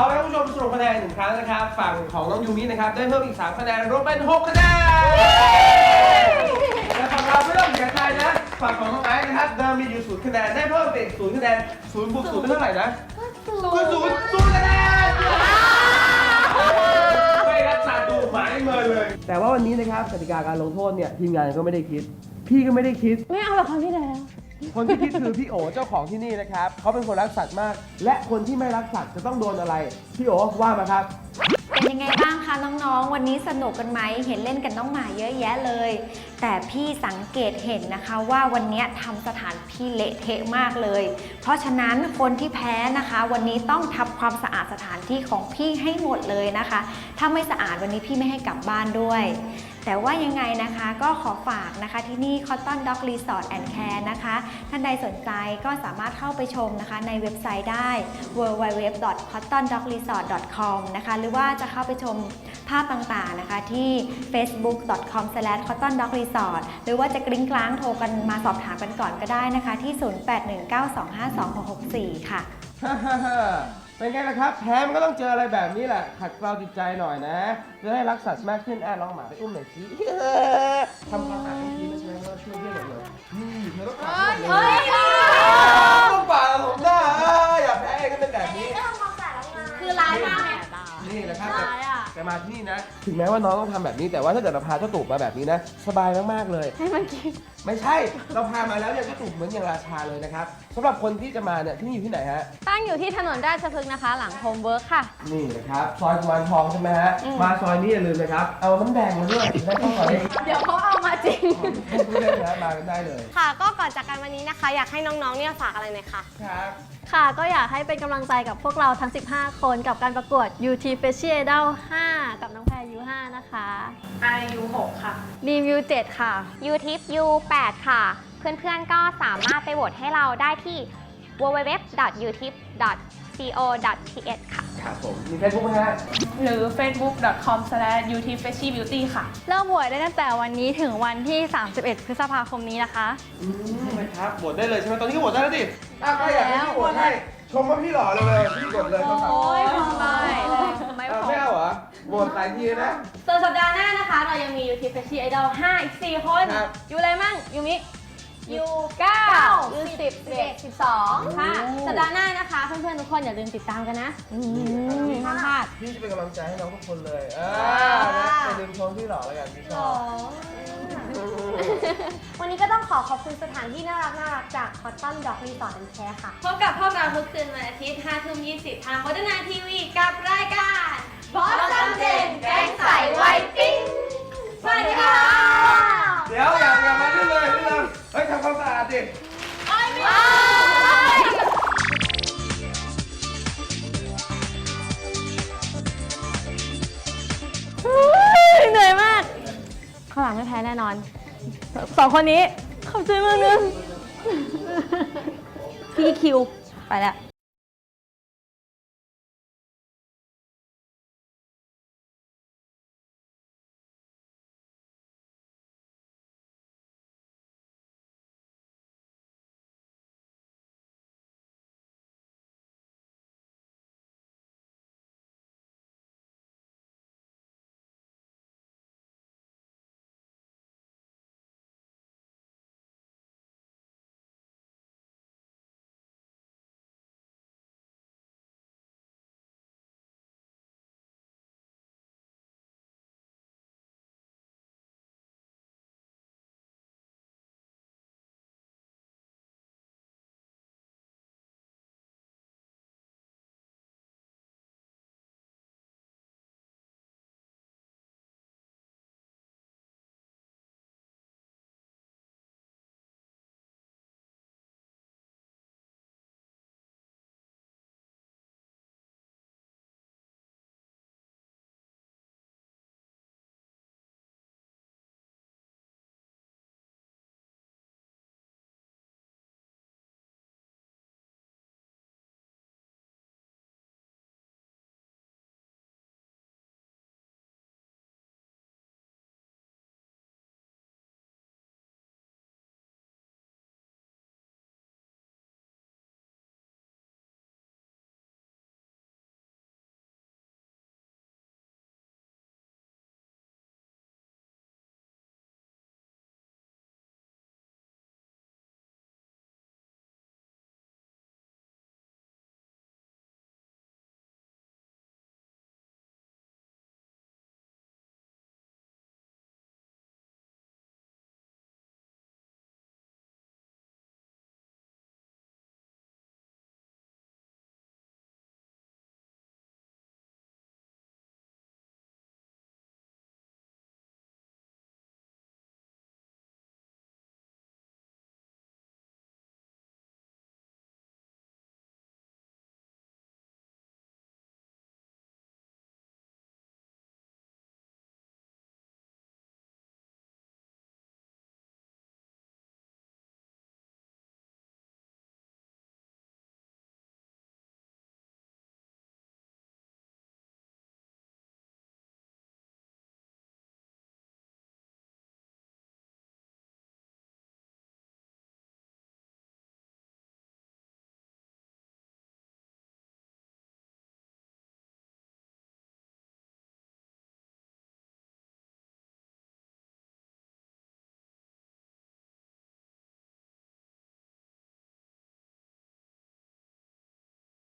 อให้ผู้ชมสรุปคะแนนหนึ่งครั้งนะครับ ฝั่งของน้องยูมินะครับได้เพิ่มอีก 3 คะแนนรวมเป็น 6 คะแนนและฝั่งเราไม่ต้องเสียใจนะฝั่งของน้องไอซ์นะครับเดิมมีอยู่0คะแนนได้เพิ่มเป็น0คะแนน0บวก0เป็นเท่าไหร่นะก็ศูนย์ศูนย์คะแนนไม่รักษาดูหมายเมินเลย แต่ว่าวันนี้นะครับกติกาการลงโทษเนี่ยทีมงานก็ไม่ได้คิด พี่ก็ไม่ได้คิด ไม่เอาแบบครั้งที่แล้ว คนที่คิดคือพี่โอเจ้าของที่นี่นะครับเขาเป็นคนรักสัตว์มาก และคนที่ไม่รักสัตว์จะต้องโดนอะไร พี่โอว่ามาครับ เป็นยังไงบ้างคะน้องๆ วันนี้สนุกกันไหมเห็นเล่นกันน้องหมาเยอะแยะเลย แต่พี่สังเกตเห็นนะคะว่าวันนี้ทำสถานที่เละเทะมากเลย เพราะฉะนั้นคนที่แพ้นะคะ วันนี้ต้องทำความสะอาดสถานที่ของพี่ให้หมดเลยนะคะ ถ้าไม่สะอาดวันนี้พี่ไม่ให้กลับบ้านด้วย แต่ว่ายังไงนะคะก็ขอฝากนะคะที่นี่ Cotton Dog Resort and Care นะคะ ท่านใดสนใจก็สามารถเข้าไปชมนะคะในเว็บไซต์ได้ www.cottondogresort.com นะคะหรือว่าจะเข้าไปชมภาพต่างๆนะคะที่ facebook.com/cottondogresort หรือว่าจะกริ้งกลางโทรกันมาสอบถามกันก่อนก็ได้นะคะที่ 0819252664 ค่ะ เป็นไงล่ะครับ แพ้มันก็ต้องเจออะไรแบบนี้แหละขัดเกลาจิตใจหน่อยนะ จะได้รักสัตว์มากขึ้นอะลองหมาไปอุ้มหน่อยสิทำความสะอาดทันทีนะใช่ไหมว่าช่วยเพื่อนหน่อยเลยนี่เธอต้องปาดเลยต้องปาดผมหน้าเอ้ยอย่าแพ้ก็เป็นแบบนี้ คือร้ายมากเนี่ยนี่แหละครับร้ายอะ แต่มาที่นี่นะ ถึงแม้ว่าน้องต้องทำแบบนี้ แต่ว่าถ้าเกิดเราพาเจ้าตูบมาแบบนี้นะ สบายมากๆเลย ให้มันกินไม่ใช่ เราพามาแล้วเนี่ยเจ้าตูบเหมือนอย่างราชาเลยนะครับสำหรับคนที่จะมาเนี่ยที่นี่อยู่ที่ไหนฮะ ตั้งอยู่ที่ถนนราชพฤกษ์นะคะ หลังโฮมเวิร์คค่ะ นี่นะครับ ซอยกุมารทองใช่ไหมฮะอืมมาซอยนี้อย่าลืมนะครับ เอาน้ำแดงมาด้วยจะได้เข้าซอยได้เดี๋ยวเขาเอามา จริงทุกเล่นนะมากันได้เลยค่ะ ก็ก่อนจากกันวันนี้นะคะ อยากให้น้องๆ เนี่ยฝากอะไรหน่อยค่ะ ครับ ค่ะ ก็อยากให้เป็นกำลังใจกับพวกเราทั้ง 15 คนกับการประกวด UT f a c i a l 5 กับน้องแพรยู5นะคะอายุ6ค่ะ ดีม U7 ค่ะ u t i p U8 ค่ะ เพื่อนๆ ก็สามารถไปโหวตให้เราได้ที่ co.th ค่ะ ครับผม มีเฟซบุ๊กไหมฮะ หรือ facebook.com/utfreshybbeauty ค่ะ เริ่มโหวตได้ตั้งแต่วันนี้ถึงวันที่ 31 พฤษภาคมนี้นะคะ อืมนะครับโหวตได้เลยใช่ไหมตอนนี้ก็โหวตได้แล้วดิอะก็อยากให้พี่โหวตให้ ชมว่าพี่หล่อเลยเลยพี่กดเลยต้องทำยพอไม่เอไม่เอาเหรอโหวตหลายทีนะ ส่วนสัปดาห์หน้านะคะ เรายังมี UT f a c i a l 5 อีก 4 คน ครับ อยู่อะไรมั่งยูมิ U 9 U 10 11 12ค่ะสัปดาห์หน้านะคะเพื่อนๆทุกคนอย่าลืมติดตามกันนะห้ามพลาดพี่จะเป็นกำลังใจให้น้องทุกคนเลยอ่านะอย่าลืมชมพี่หล่อแล้วกันพี่ชอบวันนี้ก็ต้องขอขอบคุณสถานที่น่ารักน่ารักจาก Cotton Dog Resort and Care ค่ะ พบกับพวกเราทุกคืนวันอาทิตย์5ทุ่ม20 ทาง Modern Night TV กับรายการ Boston Gen แก๊งใสไวปิ้งสวัสดีค่ะ เดี๋ยวอย่าอย่า ดิเหนื่อยมากข้างหลังไม่แพ้แน่นอน สองคนนี้ขอบใจมากนะพี่คิว ไปแล้ว